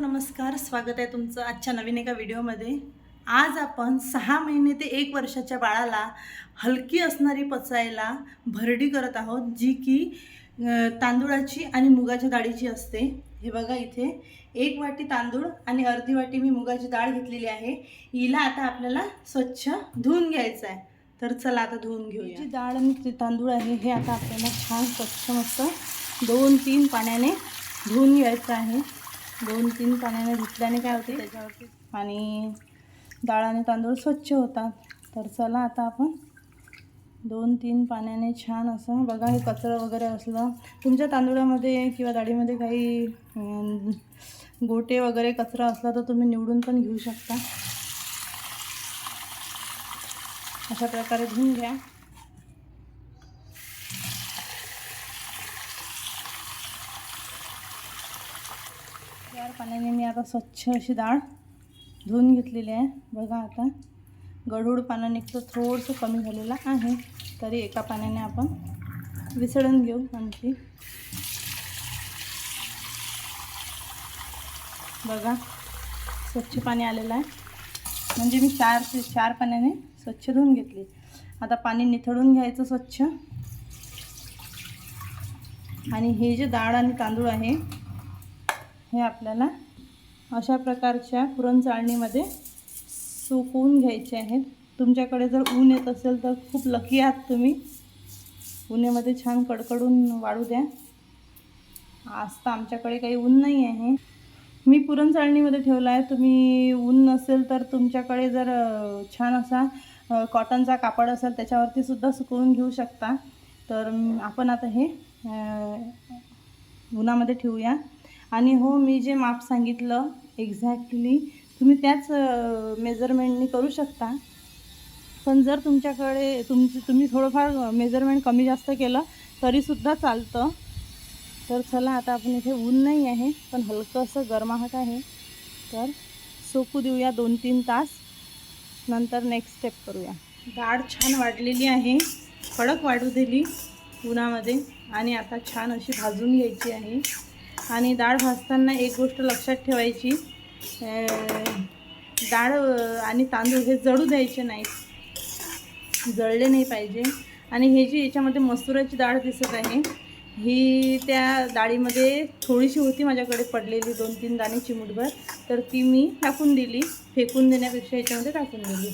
नमस्कार स्वागत आहे तुमचं आजच्या नवीन एका व्हिडिओमध्ये. आज आपण सहा महिने ते एक वर्षाच्या बाळाला हलकी असणारी पचायला भरडी करत आहोत जी की तांदूळाची आणि मुगाच्या डाळीची असते. हे बघा इथे एक वाटी तांदूळ आणि अर्धी वाटी मी मुगाची डाळ घेतलेली आहे. हिला आता आपल्याला स्वच्छ धुवून घ्यायचं आहे तर चला आता धुवून घेऊया. जी डाळ आणि ते तांदूळ आहे हे आता आपल्याला छान स्वच्छ मस्त दोन तीन पाण्याने धुवून घ्यायचं आहे. दोन तीन पाण्याने धुतल्याने काय होते? त्याच्यावरती आणि डाळ आणि तांदूळ स्वच्छ होतात. तर चला आता आपण दोन तीन पाण्याने छान असं बघा हे कचरं वगैरे असलं तुमच्या तांदूळामध्ये किंवा डाळीमध्ये काही गोटे वगैरे कचरा असला तर तुम्ही निवडून पण घेऊ शकता. अशा प्रकारे धुवून घ्या. चार पाण्याने मी आता स्वच्छ अशी डाळ धुवून घेतलेली आहे. बघा आता गढूळ पानं निघतं थोडंसं कमी झालेलं आहे. तरी एका पाण्याने आपण विसळून घेऊ आणखी. बघा स्वच्छ पाणी आलेलं आहे. म्हणजे मी चार ते चार पाण्याने स्वच्छ धुवून घेतली. आता पाणी निथळून घ्यायचं स्वच्छ. आणि हे जे डाळ आणि तांदूळ आहे हे आपल्याला अशा प्रकारच्या पुरण चाळणीमध्ये सुकवून घ्यायचे आहेत. तुमच्याकडे जर ऊन येत असेल तर खूप लकी आहात तुम्ही. उन्हामध्ये छान कडकडून वाढू द्या. आज तर आमच्याकडे काही ऊन नाही आहे. मी पुरण चाळणीमध्ये ठेवला आहे. तुम्ही ऊन नसेल तर तुमच्याकडे जर छान असा कॉटनचा कापड असेल त्याच्यावरती सुद्धा सुकवून घेऊ शकता. तर आपण आता हे उन्हामध्ये ठेवूया. आणि हो मी जे माप सांगितलं एक्झॅक्टली तुम्ही त्याच मेजरमेंटनी करू शकता. पण जर तुमच्याकडे तुमचं तुम्ही थोडंफार मेजरमेंट कमी जास्त केलं तरीसुद्धा चालतं. तर चला आता आपण इथे ऊन नाही आहे पण हलकं असं गरमाहट आहे. तर सोकू देऊया दोन तीन तास. नंतर नेक्स्ट स्टेप करूया. डाळ छान वाढलेली आहे. कडक वाढू दिली उन्हामध्ये. आणि आता छान अशी भाजून घ्यायची आहे. आणि डाळ भाजताना एक गोष्ट लक्षात ठेवायची. डाळ आणि तांदूळ हे जळू द्यायचे नाहीत. जळले नाही पाहिजे. आणि हे जी याच्यामध्ये मसुराची डाळ दिसत आहे ही त्या डाळीमध्ये थोडीशी होती माझ्याकडे पडलेली दोन तीन दाणे चिमूटभर तर ती मी टाकून दिली. फेकून देण्यापेक्षा याच्यामध्ये टाकून दिली.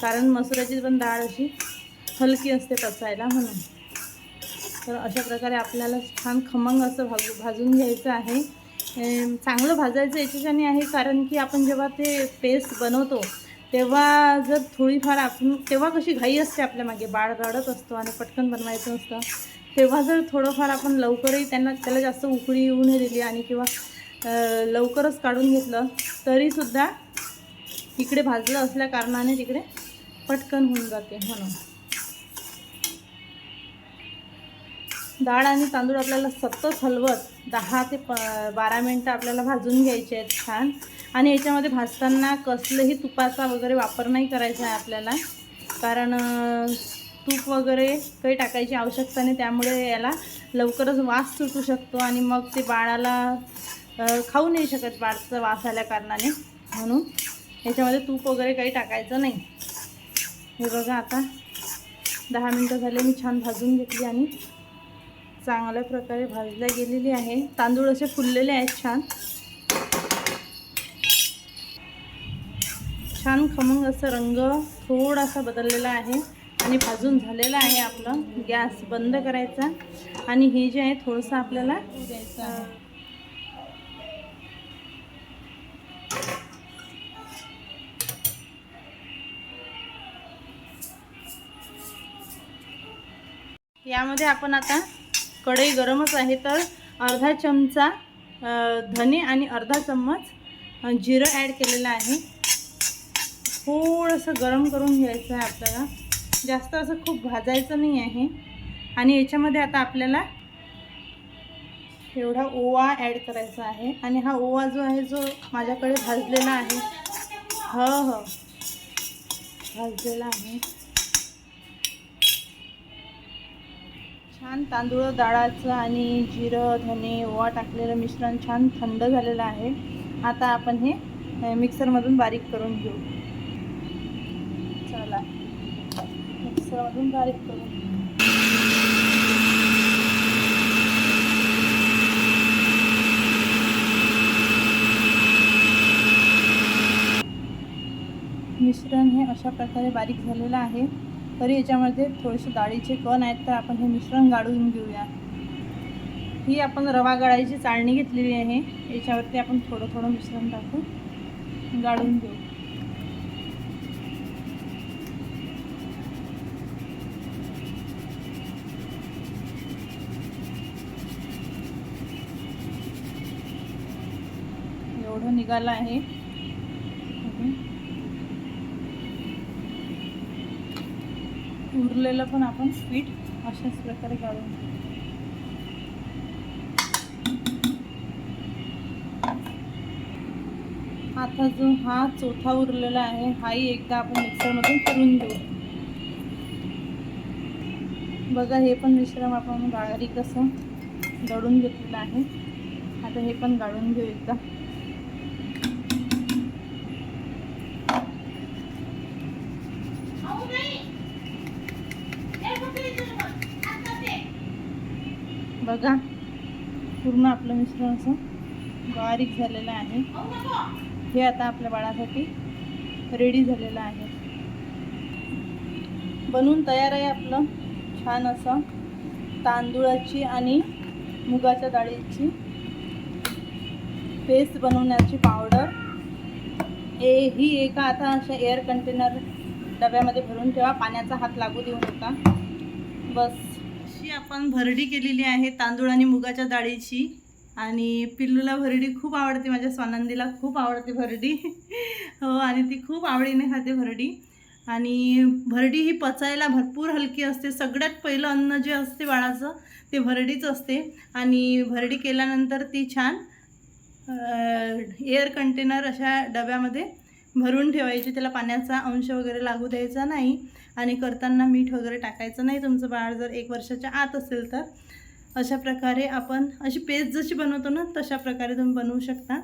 कारण मसुराची पण डाळ अशी हलकी असते पचायला म्हणून. तर अशा प्रकारे आपल्याला छान खमंग असं भाजू भाजून घ्यायचं आहे. चांगलं भाजायचं याच्याच्याने आहे कारण की आपण जेव्हा ते पेस्ट बनवतो तेव्हा जर थोडीफार आपण तेव्हा कशी घाई असते आपल्या मागे बाळ रडत असतो आणि पटकन बनवायचं असतं तेव्हा जर थोडंफार आपण लवकरही त्यांना त्याला जास्त उकळी येऊ नाही दिली आणि किंवा लवकरच काढून घेतलं तरीसुद्धा इकडे भाजलं असल्या कारणाने तिकडे पटकन होऊन जाते म्हणून. डाळ आणि तांदूळ आपल्याला सतत हलवत दहा ते प बारा मिनटं आपल्याला भाजून घ्यायचे आहेत छान. आणि याच्यामध्ये भाजताना कसलंही तुपाचा वगैरे वापर नाही करायचा आहे आपल्याला. कारण तूप वगैरे काही टाकायची आवश्यकता नाही. त्यामुळे याला लवकरच वास सुटू शकतो आणि मग ते बाळाला खाऊ नाही शकत बाळचं वास आल्या कारणाने. म्हणून याच्यामध्ये तूप वगैरे काही टाकायचं नाही. हे बघा आता दहा मिनटं झाले. मी छान भाजून घेतली आणि चांगल्या प्रकारे भाजल्या गेलेली आहे. तांदूळ असे फुललेले आहेत छान. छान खमंग असं रंग थोडासा बदललेला आहे आणि भाजून झालेला आहे आपलं गॅस बंद करायचा. आणि हे जे आहे थोडंसं आपल्याला द्यायचं आहे यामध्ये आपण आता कढई गरमच आहे तर अर्धा चमचा धने आणि अर्धा चम्मच जिरं ॲड केलेलं आहे. थोडंसं गरम करून घ्यायचं आहे आपल्याला. जास्त असं खूप भाजायचं नाही आहे. आणि याच्यामध्ये आता आपल्याला एवढा ओवा ॲड करायचा आहे. आणि हा ओवा जो आहे जो माझ्याकडे भाजलेला आहे. हो हो. भाजलेला आहे. छान तांदूळ डाळाचं आणि जिरं धने ओवा टाकलेलं मिश्रण छान थंड झालेलं आहे. आता आपण हे मिक्सरमधून बारीक करून घेऊ. चला मिक्सरमधून बारीक करून मिश्रण हे अशा प्रकारे बारीक झालेलं आहे. तरी याच्यामध्ये थोडेसे डाळीचे कण आहेत तर आपण हे मिश्रण गाळून घेऊया. ही आपण रवा गाळायची चाळणी घेतलेली आहे. याच्यावरती आपण थोडं थोडं मिश्रण टाकून गाळून घेऊ. एवढं निघालं आहे. उरलेलं पण आपण स्वीट अशाच प्रकारे काढून घेऊ. आता जो हा चौथा उरलेला आहे हाही एकदा आपण मिक्सरमधून करून घेऊ. बघा हे पण मिश्रण आपण बारीक असं दळून घेतलेलं आहे. आता हे पण गाळून घेऊ एकदा. बघा. पूर्ण आपलं मिश्रण असं बारीक झालेलं आहे. हे आता आपल्या बाळासाठी रेडी झालेलं आहे. बनवून तयार आहे आपलं छान असं तांदूळाची आणि मुगाच्या डाळीची पेस्ट बनवण्याची पावडर ए ही एका आता अशा एअर कंटेनर डब्यामध्ये भरून ठेवा. पाण्याचा हात लागू देऊ नका. बस. आपण भरडी केलेली आहे तांदूळ आणि मुगाच्या डाळीची. आणि पिल्लूला भरडी खूप आवडते माझ्या स्वानंदीला खूप आवडते भरडी. हो आणि ती खूप आवडीने खाते भरडी. आणि भरडी ही पचायला भरपूर हलकी असते. सगळ्यात पहिलं अन्न जे असते बाळाचं ते भरडीच असते. आणि भरडी केल्यानंतर ती छान एअर कंटेनर अशा डब्यामध्ये भरून ठेवायची त्याला पाण्याचा अंश वगैरे लागू द्यायचा नाही आणि करताना मीठ वगैरे टाकायचं नाही. तुमचं बाळ जर एक वर्षाच्या आत असेल तर अशा प्रकारे आपण अशी पेस्ट जशी बनवतो ना तशा प्रकारे तुम्ही बनवू शकता.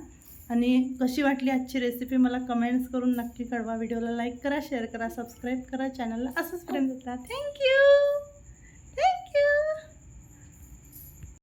आणि कशी वाटली आजची रेसिपी मला कमेंट्स करून नक्की कळवा. व्हिडिओला लाईक करा शेअर करा सबस्क्राईब करा. चॅनलला असंच प्रेम देता थँक्यू